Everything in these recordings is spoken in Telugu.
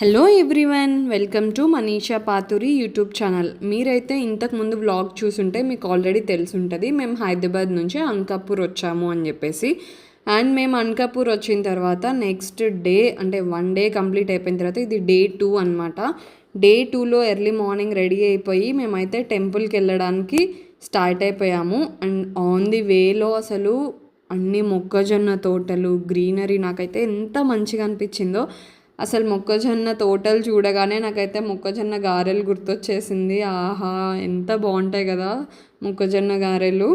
Hello everyone welcome to Manisha Paturi YouTube channel మీరైతే ఇంతకు ముందు వ్లాగ్ చూసుంటే మీకు ఆల్రెడీ తెలుసుంటుంది. మేము హైదరాబాద్ నుంచి అంకాపూర్ వచ్చాము అని చెప్పేసి. అండ్ మేము అనకాపూర్ వచ్చిన తర్వాత నెక్స్ట్ డే అంటే వన్ డే కంప్లీట్ అయిపోయిన తర్వాత ఇది డే టూ అనమాట డే టూలో ఎర్లీ మార్నింగ్ రెడీ అయిపోయి మేమైతే టెంపుల్కి వెళ్ళడానికి స్టార్ట్ అయిపోయాము. అండ్ ఆన్ ది వేలో అసలు అన్ని మొక్కజొన్న తోటలు గ్రీనరీ నాకైతే ఎంత మంచిగా అనిపించిందో అసలు మొక్కజొన్న తోటలు చూడగానే నాకైతే మొక్కజొన్న గారెలు గుర్తొచ్చేసింది. ఆహా ఎంత బాగుంటాయి కదా మొక్కజొన్న గారెలు.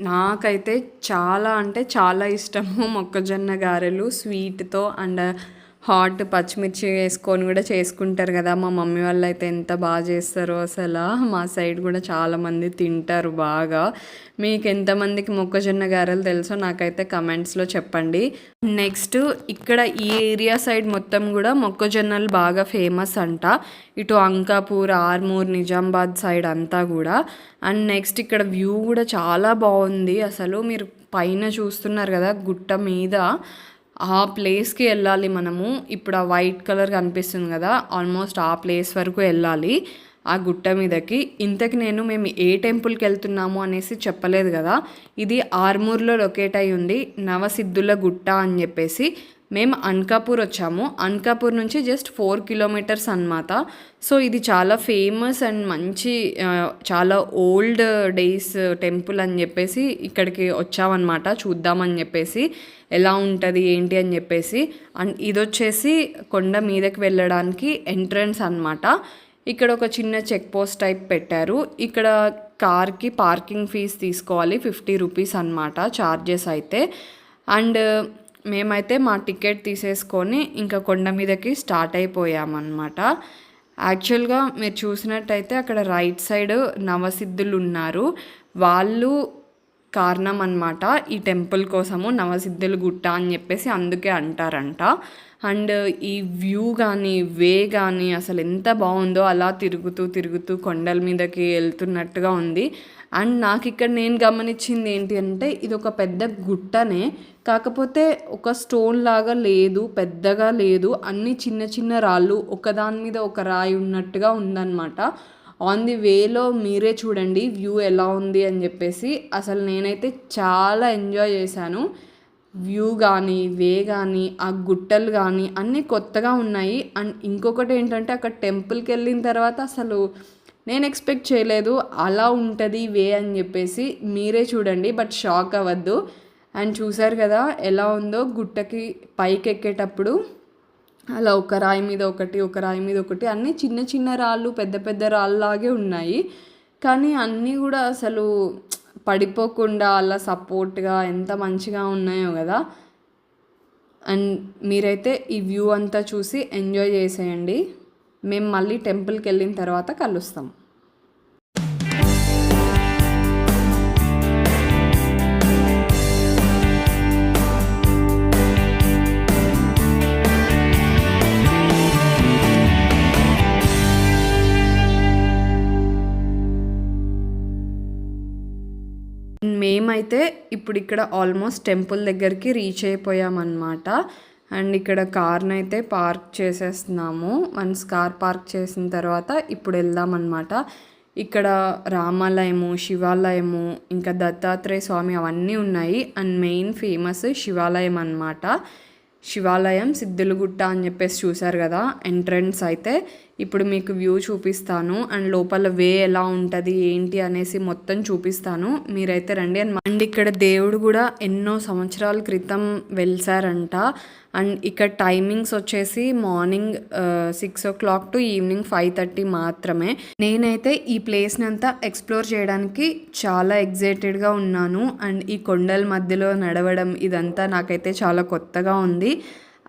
నాకైతే చాలా అంటే చాలా ఇష్టము మొక్కజొన్న గారెలు స్వీట్తో అండ్ హాట్ పచ్చిమిర్చి వేసుకొని కూడా చేసుకుంటారు కదా. మా మమ్మీ వాళ్ళు అయితే ఎంత బాగా చేస్తారో అసలు. మా సైడ్ కూడా చాలామంది తింటారు బాగా. మీకు ఎంతమందికి మొక్కజొన్న గారెలు తెలుసో నాకైతే కమెంట్స్లో చెప్పండి. నెక్స్ట్ ఇక్కడ ఈ ఏరియా సైడ్ మొత్తం కూడా మొక్కజొన్నలు బాగా ఫేమస్ అంట. ఇటు అంకాపూర్ ఆర్మూర్ నిజామాబాద్ సైడ్ అంతా కూడా. అండ్ నెక్స్ట్ ఇక్కడ వ్యూ కూడా చాలా బాగుంది. అసలు మీరు పైన చూస్తున్నారు కదా గుట్ట మీద. ఆ ప్లేస్కి వెళ్ళాలి మనము. ఇప్పుడు ఆ వైట్ కలర్ కనిపిస్తుంది కదా ఆల్మోస్ట్ ఆ ప్లేస్ వరకు వెళ్ళాలి. ఆ గుట్ట మీదకి. ఇంతకి నేను మేము ఏ టెంపుల్కి వెళ్తున్నాము అనేసి చెప్పలేదు కదా. ఇది ఆర్మూర్లో లొకేట్ అయి ఉంది నవసిద్ధుల గుట్ట అని చెప్పేసి మేము అన్కాపూర్ వచ్చాము. అన్కాపూర్ నుంచి జస్ట్ ఫోర్ కిలోమీటర్స్ అనమాట సో ఇది చాలా ఫేమస్ అండ్ మంచి చాలా ఓల్డ్ డేస్ టెంపుల్ అని చెప్పేసి ఇక్కడికి వచ్చామన్నమాట. చూద్దామని చెప్పేసి ఎలా ఉంటుంది ఏంటి అని చెప్పేసి. అండ్ ఇది వచ్చేసి కొండ మీదకి వెళ్ళడానికి ఎంట్రన్స్ అనమాట ఇక్కడ ఒక చిన్న చెక్ పోస్ట్ టైప్ పెట్టారు. ఇక్కడ కార్కి పార్కింగ్ ఫీజ్ తీసుకోవాలి ఫిఫ్టీ రూపీస్ అనమాట ఛార్జెస్ అయితే. అండ్ మేమైతే మా టికెట్ తీసేసుకొని ఇంకా కొండ మీదకి స్టార్ట్ అయిపోయామన్నమాట. యాక్చువల్గా మీరు చూసినట్టయితే అక్కడ రైట్ సైడ్ నవసిద్ధులు ఉన్నారు వాళ్ళు కారణం అనమాట ఈ టెంపుల్ కోసము నవసిద్ధులు గుట్ట అని చెప్పేసి అందుకే అంటారంట. అండ్ ఈ వ్యూ కానీ వే కానీ అసలు ఎంత బాగుందో అలా తిరుగుతూ తిరుగుతూ కొండల మీదకి వెళ్తున్నట్టుగా ఉంది. అండ్ నాకు ఇక్కడ నేను గమనించింది ఏంటి అంటే ఇది ఒక పెద్ద గుట్టనే. కాకపోతే ఒక స్టోన్ లాగా లేదు పెద్దగా లేదు. అన్ని చిన్న చిన్న రాళ్ళు ఒకదాని మీద ఒక రాయి ఉన్నట్టుగా ఉందన్నమాట. ఆన్ ది వేలో మీరే చూడండి వ్యూ ఎలా ఉంది అని చెప్పేసి. అసలు నేనైతే చాలా ఎంజాయ్ చేశాను. వ్యూ కానీ వే కానీ ఆ గుట్టలు కానీ అన్నీ కొత్తగా ఉన్నాయి. అండ్ ఇంకొకటి ఏంటంటే అక్కడ టెంపుల్కి వెళ్ళిన తర్వాత అసలు నేను ఎక్స్పెక్ట్ చేయలేదు. అలా ఉంటుంది వే అని చెప్పేసి మీరే చూడండి బట్ షాక్ అవ్వద్దు. అండ్ చూసారు కదా ఎలా ఉందో గుట్టకి పైకి ఎక్కేటప్పుడు అలా ఒక రాయి మీద ఒకటి ఒక రాయి మీద ఒకటి అన్నీ చిన్న చిన్న రాళ్ళు పెద్ద పెద్ద రాళ్ళలాగే ఉన్నాయి. కానీ అన్నీ కూడా అసలు పడిపోకుండా అలా సపోర్ట్గా ఎంత మంచిగా ఉన్నాయో కదా. అండ్ మీరైతే ఈ వ్యూ అంతా చూసి ఎంజాయ్ చేసేయండి. మేము మళ్ళీ టెంపుల్కి వెళ్ళిన తర్వాత కలుస్తాం. మేమైతే ఇప్పుడు ఇక్కడ ఆల్మోస్ట్ టెంపుల్ దగ్గరికి రీచ్ అయిపోయామన్నమాట. అండ్ ఇక్కడ కార్ని అయితే పార్క్ చేసేస్తున్నాము. వన్స్ కార్ పార్క్ చేసిన తర్వాత ఇప్పుడు వెళ్దామన్నమాట. ఇక్కడ రామాలయము శివాలయము ఇంకా దత్తాత్రేయ స్వామి అవన్నీ ఉన్నాయి. అండ్ మెయిన్ ఫేమస్ శివాలయం అన్నమాట. శివాలయం సిద్ధులుగుట్ట అని చెప్పేసి చూసారు కదా ఎంట్రన్స్ అయితే. ఇప్పుడు మీకు వ్యూ చూపిస్తాను అండ్ లోపల వే ఎలా ఉంటుంది ఏంటి అనేసి మొత్తం చూపిస్తాను. మీరైతే రండి అండ్ అండ్ ఇక్కడ దేవుడు కూడా ఎన్నో సంవత్సరాల క్రితం వెలిసారంట. అండ్ ఇక్కడ టైమింగ్స్ వచ్చేసి morning six o'clock to evening five thirty మాత్రమే. నేనైతే ఈ ప్లేస్ని అంతా ఎక్స్ప్లోర్ చేయడానికి చాలా ఎగ్జైటెడ్గా ఉన్నాను. అండ్ ఈ కొండల మధ్యలో నడవడం ఇదంతా నాకైతే చాలా కొత్తగా ఉంది.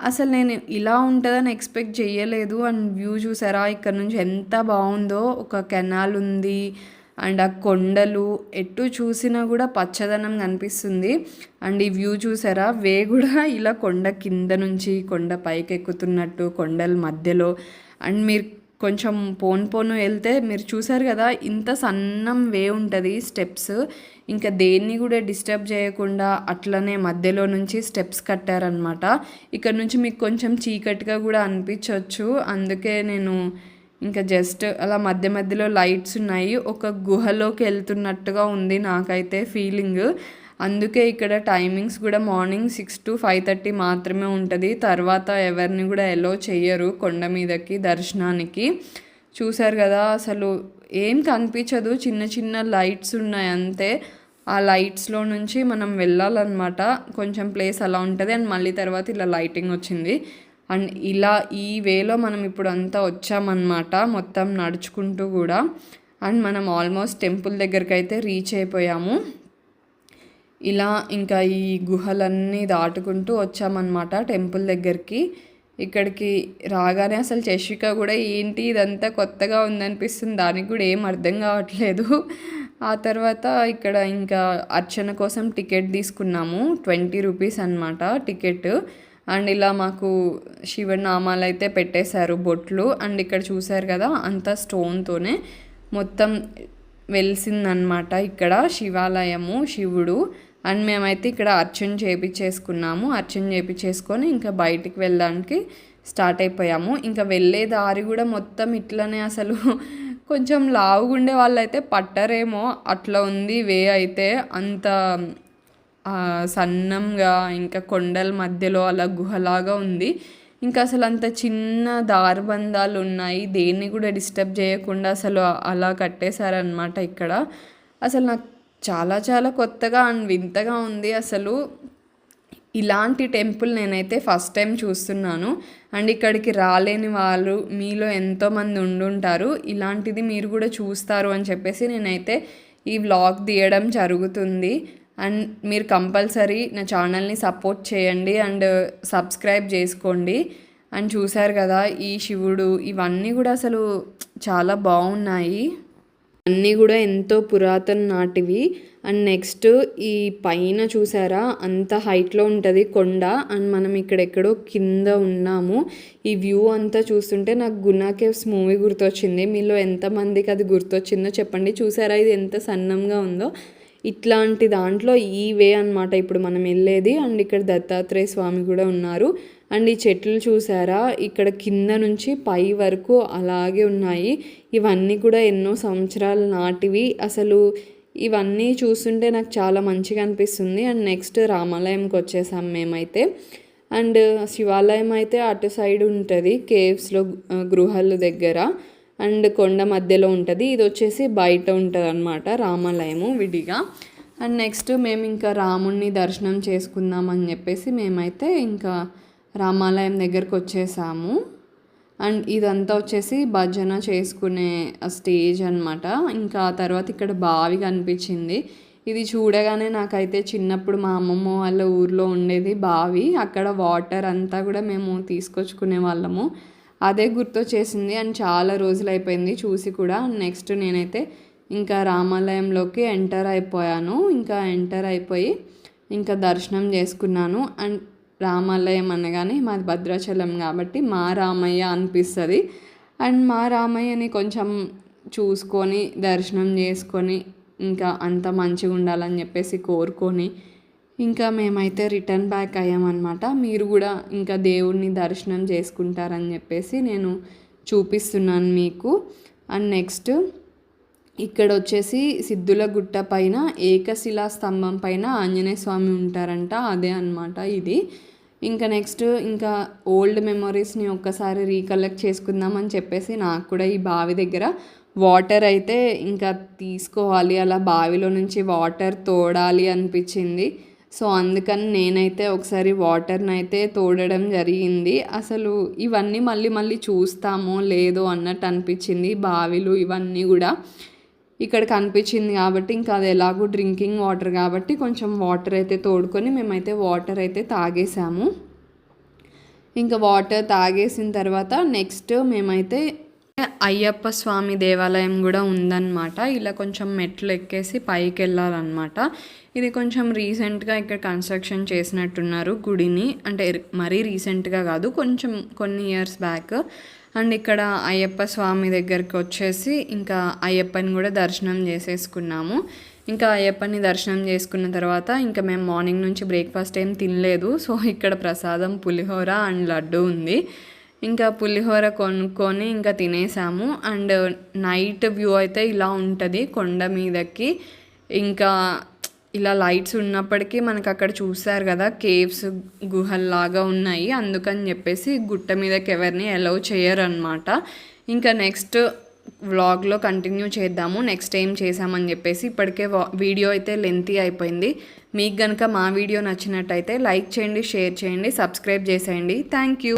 అసలు నేను ఇలా ఉంటుందని ఎక్స్పెక్ట్ చేయలేదు. అండ్ వ్యూ చూసారా? ఇక్కడ నుంచి ఎంత బాగుందో. ఒక కెనాల్ ఉంది. అండ్ ఆ కొండలు ఎటు చూసినా కూడా పచ్చదనం కనిపిస్తుంది. అండ్ ఈ వ్యూ చూసారా? వే కూడా ఇలా కొండ కింద నుంచి కొండ పైకి ఎక్కుతున్నట్టు కొండల మధ్యలో. అండ్ మీరు కొంచెం పోను పోను వెళ్తే మీరు చూసారు కదా ఇంత సన్నం వే ఉంటుంది స్టెప్స్. ఇంకా దేన్ని కూడా డిస్టర్బ్ చేయకుండా అట్లనే మధ్యలో నుంచి స్టెప్స్ కట్టారనమాట ఇక్కడ నుంచి మీకు కొంచెం చీకటిగా కూడా అనిపించవచ్చు అందుకే నేను ఇంకా జస్ట్ అలా మధ్య మధ్యలో లైట్స్ ఉన్నాయి. ఒక గుహలోకి వెళ్తున్నట్టుగా ఉంది నాకైతే ఫీలింగ్. అందుకే ఇక్కడ టైమింగ్స్ కూడా morning six to five thirty మాత్రమే ఉంటుంది. తర్వాత ఎవరిని కూడా ఎలో చేయరు కొండ మీదకి దర్శనానికి. చూసారు కదా అసలు ఏం కనిపించదు. చిన్న చిన్న లైట్స్ ఉన్నాయి అంతే. ఆ లైట్స్లో నుంచి మనం వెళ్ళాలన్నమాట. కొంచెం ప్లేస్ అలా ఉంటుంది. అండ్ మళ్ళీ తర్వాత ఇలా లైటింగ్ వచ్చింది. అండ్ ఇలా ఈ వేలో మనం ఇప్పుడు అంతా వచ్చామన్నమాట. మొత్తం నడుచుకుంటూ కూడా. అండ్ మనం ఆల్మోస్ట్ టెంపుల్ దగ్గరికి అయితే రీచ్ అయిపోయాము. ఇలా ఇంకా ఈ గుహలన్నీ దాటుకుంటూ వచ్చామన్నమాట టెంపుల్ దగ్గరికి. ఇక్కడికి రాగానే అసలు చషిక కూడా ఏంటి ఇదంతా కొత్తగా ఉందనిపిస్తుంది దానికి కూడా ఏం అర్థం కావట్లేదు. ఆ తర్వాత ఇక్కడ ఇంకా అర్చన కోసం టికెట్ తీసుకున్నాము ట్వంటీ రూపీస్ అనమాట టికెట్. అండ్ ఇలా మాకు శివనామాలు అయితే పెట్టేశారు బొట్లు. అండ్ ఇక్కడ చూశారు కదా అంతా స్టోన్తోనే మొత్తం వెలిసిందనమాట ఇక్కడ శివాలయము శివుడు. అండ్ మేమైతే ఇక్కడ అర్చన చేపించేసుకున్నాము అర్చన చేపించేసుకొని ఇంకా బయటికి వెళ్ళడానికి స్టార్ట్ అయిపోయాము. ఇంకా వెళ్ళే దారి కూడా మొత్తం ఇట్లనే అసలు కొంచెం లావుగుండే వాళ్ళైతే పట్టరేమో. అట్లా ఉంది వే అయితే అంత సన్నంగా ఇంకా కొండల మధ్యలో అలా గుహలాగా ఉంది. ఇంకా అసలు అంత చిన్న దారుబంధాలు ఉన్నాయి. దేన్ని కూడా డిస్టర్బ్ చేయకుండా అసలు అలా కట్టేశారనమాట ఇక్కడ. అసలు నాకు చాలా చాలా కొత్తగా అండ్ వింతగా ఉంది అసలు. ఇలాంటి టెంపుల్ నేనైతే ఫస్ట్ టైం చూస్తున్నాను. అండ్ ఇక్కడికి రాలేని వాళ్ళు మీలో ఎంతోమంది ఉండుంటారు. ఇలాంటిది మీరు కూడా చూస్తారు అని చెప్పేసి నేనైతే ఈ వ్లాగ్ తీయడం జరుగుతుంది. అండ్ మీరు కంపల్సరీ నా ఛానల్ని సపోర్ట్ చేయండి అండ్ సబ్స్క్రైబ్ చేసుకోండి. అండ్ చూశారు కదా ఈ శివుడు ఇవన్నీ కూడా అసలు చాలా బాగున్నాయి. అన్నీ కూడా ఎంతో పురాతన నాటివి. అండ్ నెక్స్ట్ ఈ పైన చూసారా? అంత హైట్లో ఉంటుంది కొండ. అండ్ మనం ఇక్కడెక్కడో కింద ఉన్నాము. ఈ వ్యూ అంతా చూస్తుంటే నాకు గునా కేవ్స్ మూవీ గుర్తొచ్చింది. మీలో ఎంతమందికి అది గుర్తొచ్చిందో చెప్పండి. చూసారా? ఇది ఎంత సన్నంగా ఉందో. ఇట్లాంటి దాంట్లో ఈ వే అనమాట ఇప్పుడు మనం వెళ్ళేది అండ్ ఇక్కడ దత్తాత్రేయ స్వామి కూడా ఉన్నారు. అండ్ ఈ చెట్లు చూసారా? ఇక్కడ కింద నుంచి పై వరకు అలాగే ఉన్నాయి. ఇవన్నీ కూడా ఎన్నో సంవత్సరాల నాటివి. అసలు ఇవన్నీ చూస్తుంటే నాకు చాలా మంచిగా అనిపిస్తుంది. అండ్ నెక్స్ట్ రామాలయంకి వచ్చేసాం మేమైతే. అండ్ శివాలయం అయితే అటు సైడ్ ఉంటుంది. కేవ్స్లో గృహాల దగ్గర. అండ్ కొండ మధ్యలో ఉంటుంది. ఇది వచ్చేసి బయట ఉంటుంది అనమాట రామాలయము విడిగా. అండ్ నెక్స్ట్ మేము ఇంకా రాముణ్ణి దర్శనం చేసుకుందామని చెప్పేసి మేమైతే ఇంకా రామాలయం దగ్గరకు వచ్చేసాము. అండ్ ఇదంతా వచ్చేసి భజన చేసుకునే స్టేజ్ అనమాట ఇంకా తర్వాత ఇక్కడ బావి కనిపించింది. ఇది చూడగానే నాకైతే చిన్నప్పుడు మా అమ్మమ్మ వాళ్ళ ఊర్లో ఉండేది బావి. అక్కడ వాటర్ అంతా కూడా మేము తీసుకొచ్చుకునే వాళ్ళము. అదే గుర్తొచ్చేసింది అండ్ చాలా రోజులు అయిపోయింది చూసి కూడా. నెక్స్ట్ నేనైతే ఇంకా రామాలయంలోకి ఎంటర్ అయిపోయాను. ఇంకా ఎంటర్ అయిపోయి ఇంకా దర్శనం చేసుకున్నాను. అండ్ రామాలయం అనగానే మాది భద్రాచలం కాబట్టి మా రామయ్య అనిపిస్తుంది. అండ్ మా రామయ్యని కొంచెం చూసుకొని దర్శనం చేసుకొని ఇంకా అంత మంచిగా ఉండాలని చెప్పేసి కోరుకొని ఇంకా మేమైతే రిటర్న్ బ్యాక్ అయ్యామన్నమాట. మీరు కూడా ఇంకా దేవుడిని దర్శనం చేసుకుంటారని చెప్పేసి నేను చూపిస్తున్నాను మీకు. అండ్ నెక్స్ట్ ఇక్కడ వచ్చేసి సిద్ధుల గుట్ట పైన ఏకశిలా స్తంభం పైన ఆంజనేయ స్వామి ఉంటారంట. అదే అనమాట ఇది. ఇంకా నెక్స్ట్ ఇంకా ఓల్డ్ మెమొరీస్ని ఒక్కసారి రీకలెక్ట్ చేసుకుందాం అని చెప్పేసి నాకు కూడా ఈ బావి దగ్గర వాటర్ అయితే ఇంకా తీసుకోవాలి. అలా బావిలో నుంచి వాటర్ తోడాలి అనిపించింది. సో అందుకని నేనైతే ఒకసారి వాటర్ని అయితే తోడడం జరిగింది. అసలు ఇవన్నీ మళ్ళీ మళ్ళీ చూస్తామో లేదో అన్నట్టు అనిపించింది. బావిలు ఇవన్నీ కూడా ఇక్కడ కనిపించింది కాబట్టి ఇంకా అది ఎలాగో డ్రింకింగ్ వాటర్ కాబట్టి కొంచెం వాటర్ అయితే తోడుకొని మేమైతే వాటర్ అయితే తాగేసాము. ఇంకా వాటర్ తాగేసిన తర్వాత నెక్స్ట్ మేమైతే అయ్యప్ప స్వామి దేవాలయం కూడా ఉందన్నమాట. ఇలా కొంచెం మెట్లు ఎక్కేసి పైకి వెళ్ళాలన్నమాట. ఇది కొంచెం రీసెంట్గా ఇక్కడ కన్స్ట్రక్షన్ చేసినట్టున్నారు గుడిని. అంటే మరీ రీసెంట్గా కాదు కొంచెం కొన్ని ఇయర్స్ బ్యాక్. అండ్ ఇక్కడ అయ్యప్ప స్వామి దగ్గరికి వచ్చేసి ఇంకా అయ్యప్పని కూడా దర్శనం చేసేసుకున్నాము. ఇంకా అయ్యప్పని దర్శనం చేసుకున్న తర్వాత ఇంకా మేము మార్నింగ్ నుంచి బ్రేక్ఫాస్ట్ ఏం తినలేదు. సో ఇక్కడ ప్రసాదం పులిహోర అండ్ లడ్డు ఉంది. ఇంకా పులిహోర కొనుక్కొని ఇంకా తినేసాము. అండ్ నైట్ వ్యూ అయితే ఇలా ఉంటుంది కొండ మీదకి. ఇంకా ఇలా లైట్స్ ఉన్నప్పటికీ మనకు అక్కడ చూస్తారు కదా కేవ్స్ గుహల్లాగా ఉన్నాయి. అందుకని చెప్పేసి గుట్ట మీదకి ఎవరిని అలౌ చేయరనమాట ఇంకా నెక్స్ట్ వ్లాగ్లో కంటిన్యూ చేద్దాము. నెక్స్ట్ ఏం చేసామని చెప్పేసి ఇప్పటికే వీడియో అయితే లెంతీ అయిపోయింది. మీకు కనుక మా వీడియో నచ్చినట్టయితే లైక్ చేయండి షేర్ చేయండి సబ్స్క్రైబ్ చేసేయండి. Thank you